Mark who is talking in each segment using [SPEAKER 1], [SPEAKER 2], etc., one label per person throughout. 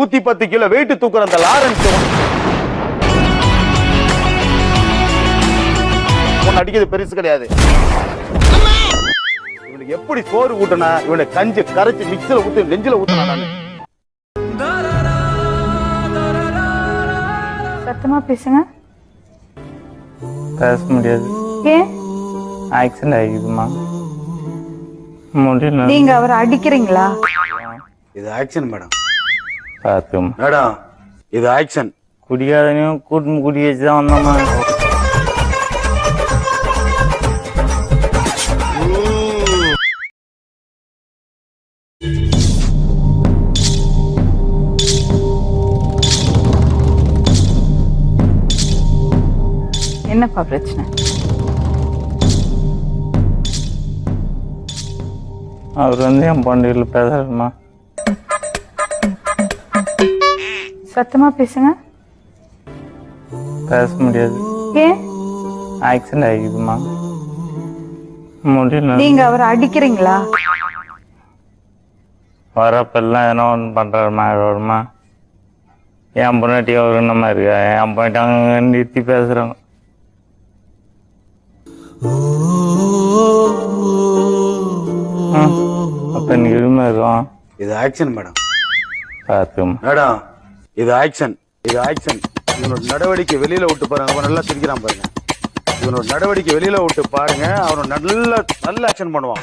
[SPEAKER 1] நூத்தி பத்து kilo weight தூக்குற அந்த லாரன்ஸ் உன்னை அடிக்கிறது பெருசு கிடையாது. இவனுக்கு எப்படி சோறு ஊட்டனா இவனை கஞ்சி கரைச்சு மிக்சில ஊத்து நெஞ்சில ஊத்துனா நானு.
[SPEAKER 2] சத்தமா பேசுங்க.
[SPEAKER 3] பேச முடியாது.
[SPEAKER 2] ஏன்?
[SPEAKER 3] ஆக்சிடென்ட் ஆகிக்குதுமா முடியல.
[SPEAKER 2] நீங்க அவரை அடிக்கிறீங்களா?
[SPEAKER 1] இது ஆக்ஷன் மேடம்
[SPEAKER 3] பார்த்துக்கம்மா
[SPEAKER 1] மேடம் இது ஆக்ஷன்.
[SPEAKER 3] குடிக்காதனையும் கூட்டம் குடி வச்சு தான் வந்தோம்மா
[SPEAKER 2] என்னப்பா பிரச்சனை?
[SPEAKER 3] அவர் வந்து என் பண்டிகையில் பேசுறமா
[SPEAKER 2] சத்தமா பேசுங்க.
[SPEAKER 3] பேச முடியாது.
[SPEAKER 2] ஏன்?
[SPEAKER 3] ஆக்சிடென்ட் ஆகிக்குதுமா முடியல.
[SPEAKER 2] நீங்க அவரை அடிக்கிறீங்களா?
[SPEAKER 3] வரப்பெல்லாம் எதனா ஒன்று பண்ணுறாரு மாதிரி வருமா என் பொண்டாட்டி அவர் நம்ம இருக்கா? என் பொண்டாட்டி அங்கே நிறுத்தி பேசுகிறாங்க அப்போ நீ இருமை இருக்கும்
[SPEAKER 1] இது ஆக்ஷன் மேடம்.
[SPEAKER 3] பார்த்துக்கம்மா
[SPEAKER 1] மேடம் இது ஆக்ஷன் இது ஆக்ஷன் இவனோட நடவடிக்கை வெளியில விட்டு பாருங்க. அவன் நல்லா சிரிக்கிறான் பாருங்க. இவனோட நடவடிக்கை வெளியில விட்டு பாருங்க. அவன் நல்ல நல்ல ஆக்ஷன் பண்ணுவான்.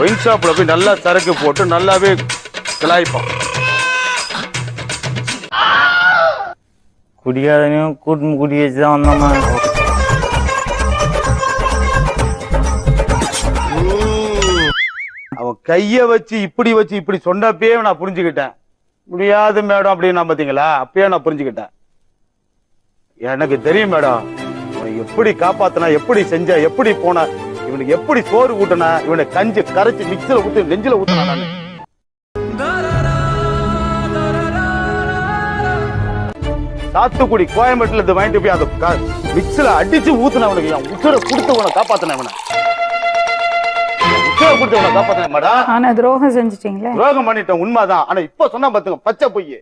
[SPEAKER 1] ஒயின் ஷாப்ல போய் நல்லா சரக்கு போட்டு நல்லாவே கிளாய்ப்பான்.
[SPEAKER 3] குடிக்காதனையும் கூட்டம் குடி வச்சு தான் வந்தோம்மா
[SPEAKER 1] அவன் கைய வச்சு இப்படி வச்சு இப்படி சொன்னப்பயே நான் புரிஞ்சுக்கிட்டேன். முடியாது மேடம் அப்படின்னு பார்த்தீங்களா பாத்தீங்களா? அப்பயே நான் புரிஞ்சுக்கிட்டேன். எனக்கு தெரியும் மேடம் எப்படி காப்பாத்தினா எப்படி செஞ்ச எப்படி போன இவனுக்கு எப்படி சோறு ஊட்டினா இவனை கஞ்சி கரைச்சு மிக்சில ஊத்து நெஞ்சில ஊத்தினா சாத்துக்குடி கோயம்பேட்டுல இருந்து வாங்கிட்டு போய் அந்த மிக்சில அடிச்சு ஊத்துன அவனுக்கு என் உசுரை கொடுத்து உன காப்பாத்தின கொடுத்து உன காப்பாத்தின மேடம்
[SPEAKER 2] ஆனா துரோகம் செஞ்சிட்டீங்களே.
[SPEAKER 1] துரோகம் பண்ணிட்டேன் உண்மைதான். ஆனா இப்ப சொன்னா பாத்துங்க பச்சை பொய்.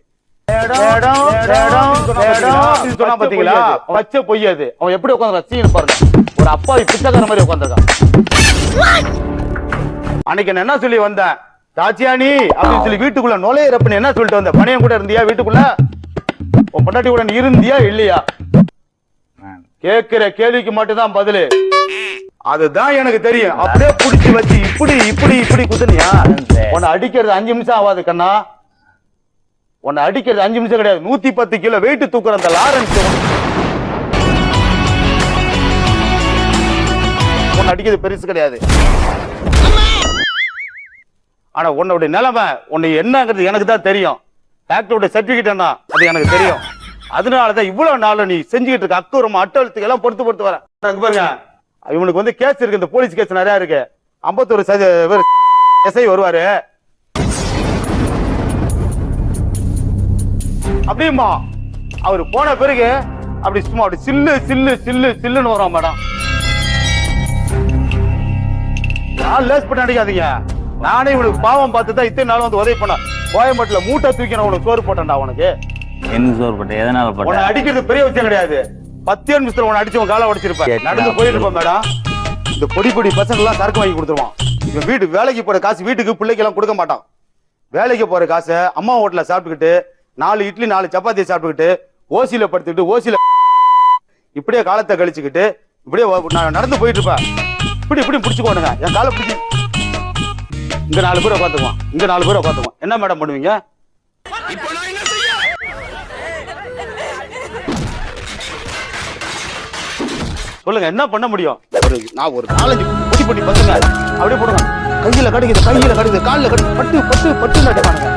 [SPEAKER 1] சொன்னா பாத்தீங்களா? பச்சை பொய் அது. அவன் எப்படி உட்காந்து சீன் பாருங்க. ஒரு அப்பாவி பிச்சைக்கார மாதிரி உட்காந்துருக்கான். அன்னைக்கு என்ன சொல்லி வந்தேன்? தாச்சியானி அப்படின்னு சொல்லி வீட்டுக்குள்ள நுழையிறப்ப என்ன சொல்லிட்டு வந்த? பணையம் கூட இருந்தியா வீட்டுக்குள்ள? உன் பொண்டாட்டி கூட நீ இருந்தியா இல்லையா? கேக்குற கேள்விக்கு மட்டும்தான் பதிலு. அதுதான் எனக்கு தெரியும். அப்படியே புடிச்சு வச்சு இப்படி இப்படி இப்படி குத்துனியா? உன்னை அடிக்கிறது அஞ்சு நிமிஷம் ஆகாது கண்ணா. உன்னை அடிக்கிறது அஞ்சு நிமிஷம் கிடையாது. நூத்தி பத்து கிலோ வெயிட் தூக்குற அந்த லாரன்ஸ். உன்னை அடிக்கிறது பெருசு கிடையாது. ஆனா உன்னோட நிலைமை உன்னை என்னங்கிறது எனக்கு தான் தெரியும். டாக்டரோட சர்டிபிகேட் என்ன? அது எனக்கு தெரியும். அதனாலதான் இவ்வளவு நாள் நீ செஞ்சுக்கிட்டு இருக்க அக்குறமா அட்டழுத்துக்கு எல்லாம் பொறுத்து பொறுத்து வர. பாருங்க. இவனுக்கு வந்து கேஸ் இருக்கு இந்த போலீஸ் கேஸ் நிறைய இருக்கு. ஐம்பத்தொரு எஸ்ஐ வருவாரு. அப்படியுமா? அவர் போன பிறகு அப்படி சும்மா அப்படி சில்லு சில்லு சில்லு சில்லுன்னு வரும் மேடம். நான் லேஸ் பண்ண அடிக்காதீங்க நானே இவனுக்கு பாவம் பார்த்து தான் இத்தனை நாள் வந்து உதவி பண்ண கோயம்பேட்டுல மூட்டை தூக்கி நான் உனக்கு சோறு போட்டேன்டா உனக்கு
[SPEAKER 3] என்ன சோறு போட்ட? எதனால
[SPEAKER 1] உன்னை
[SPEAKER 3] போட்ட
[SPEAKER 1] அடிக்கிறது பெரிய விஷயம் கிடையாது. பத்து நிமிஷத்துல உன்னை அடிச்சு உன் காலை உடைச்சிருப்பேன். நடந்து போயிட்டு இருப்பேன் மேடம் இந்த பொடி பொடி பசங்க எல்லாம் சரக்கு வாங்கி கொடுத்துருவான். இவன் வீட்டு வேலைக்கு போற காசு வீட்டுக்கு பிள்ளைக்கு எல்லாம் கொடுக்க மாட்டான். வேலைக்கு போற காசை அம்மா ஹோட்டல்ல சாப்பிட்டுக்கிட்டு நாலு இட்லி நாலு சப்பாத்தி சாப்பிட்டுக்கிட்டு ஓசியில படுத்துக்கிட்டு ஓசியில இப்படியே காலத்தை கழிச்சுக்கிட்டு இப்படியே நான் நடந்து போயிட்டு இருப்பேன் இப்படி இப்படி பிடிச்சுக்கோனுங்க என் காலை பிடிச்சி. இங்க நாலு பேர் உட்காந்துக்குவான். இங்க நாலு பேர் உட்காந்துக்குவான். என்ன மேடம் பண்ணுவீங்க? சொல்லுங்க என்ன பண்ண முடியும்? ஒரு நான் ஒரு நாலஞ்சு பொடி பொடி பசங்க அப்படியே போடுங்க. கையில கடுக்குது கையில கடுக்குது காலில் கடிக்குது. பட்டு பட்டு பட்டு நட்டுவானுங்க